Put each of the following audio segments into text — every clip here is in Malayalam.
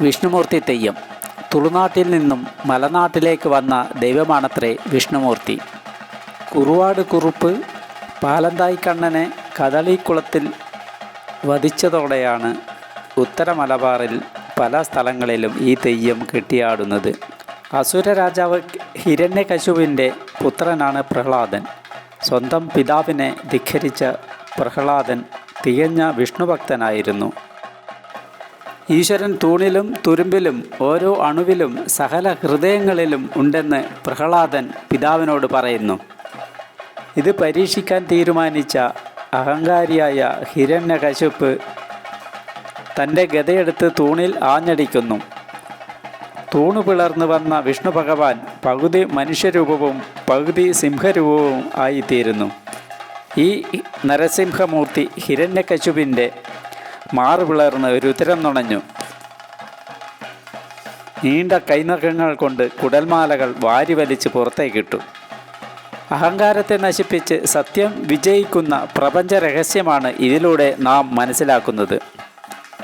വിഷ്ണുമൂർത്തി തെയ്യം. തുളുനാട്ടിൽ നിന്നും മലനാട്ടിലേക്ക് വന്ന ദൈവമാണത്രേ വിഷ്ണുമൂർത്തി. കുറുവാട് കുറുപ്പ് പാലന്തായി കണ്ണനെ കദളിക്കുളത്തിൽ വധിച്ചതോടെയാണ് ഉത്തര മലബാറിൽ പല സ്ഥലങ്ങളിലും ഈ തെയ്യം കെട്ടിയാടുന്നത്. അസുര രാജാവ് ഹിരണ്യകശുവിന്റെ പുത്രനാണ് പ്രഹ്ലാദൻ. സ്വന്തം പിതാവിനെ ധിഖരിച്ച പ്രഹ്ലാദൻ തികഞ്ഞ വിഷ്ണുഭക്തനായിരുന്നു. ഈശ്വരൻ തൂണിലും തുരുമ്പിലും ഓരോ അണുവിലും സകല ഹൃദയങ്ങളിലും ഉണ്ടെന്ന് പ്രഹ്ലാദൻ പിതാവിനോട് പറയുന്നു. ഇത് പരീക്ഷിക്കാൻ തീരുമാനിച്ച അഹങ്കാരിയായ ഹിരണ്യകശുപ്പ് തന്റെ ഗതയെടുത്ത് തൂണിൽ ആഞ്ഞടിക്കുന്നു. തൂണു പിളർന്നു വന്ന വിഷ്ണു ഭഗവാൻ പകുതി മനുഷ്യരൂപവും പകുതി സിംഹരൂപവും ആയിത്തീരുന്നു. ഈ നരസിംഹമൂർത്തി ഹിരണ്യകശുവിന്റെ മാറു പിളർന്ന് രുദ്രം നുണഞ്ഞു. നീണ്ട കൈനഖങ്ങൾ കൊണ്ട് കുടൽമാലകൾ വാരി വലിച്ച് പുറത്തേക്കിട്ടു അഹങ്കാരത്തെ നശിപ്പിച്ച് സത്യം വിജയിക്കുന്ന പ്രപഞ്ച രഹസ്യമാണ് ഇതിലൂടെ നാം മനസ്സിലാക്കുന്നത്.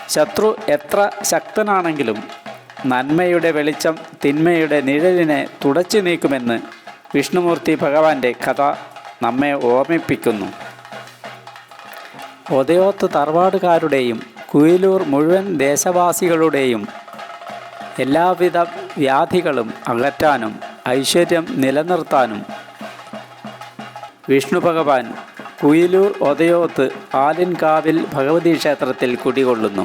ശത്രു എത്ര ശക്തനാണെങ്കിലും നന്മയുടെ വെളിച്ചം തിന്മയുടെ നിഴലിനെ തുടച്ചു നീക്കുമെന്ന് വിഷ്ണുമൂർത്തി ഭഗവാന്റെ കഥ നമ്മെ ഓർമ്മിപ്പിക്കുന്നു. ഒതയോത്ത് തറവാടുകാരുടെയും കുയിലൂർ മുഴുവൻ ദേശവാസികളുടെയും എല്ലാവിധ വ്യാധികളും അകറ്റാനും ഐശ്വര്യം നിലനിർത്താനും വിഷ്ണു ഭഗവാൻ കുയിലൂർ ഒതയോത്ത് ആലിൻകാവിൽ ഭഗവതി ക്ഷേത്രത്തിൽ കുടികൊള്ളുന്നു.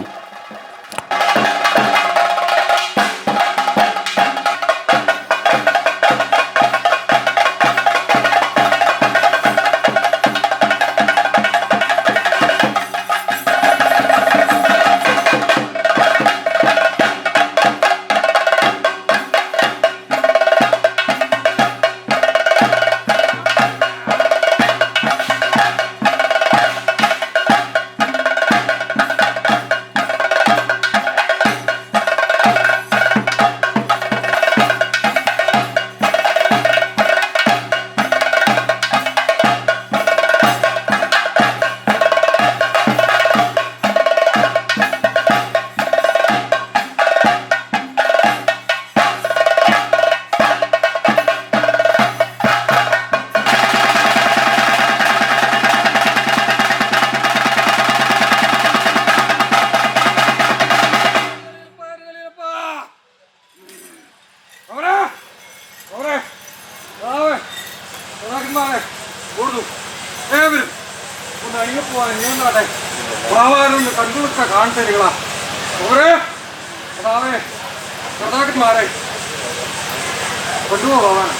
സദാക്കന്മാരെ ഓടുന്നു. ഏവരും ഒന്ന് അണിയപ്പോവാൻ നീ ഒന്നാട്ടെ ബാവാനൊന്ന് കണ്ടുവിട്ട കാണട്ടെ നിങ്ങളാ അവരെ അതാവേ സദാക്കന്മാരെ കൊണ്ടുപോ ബാവാനെ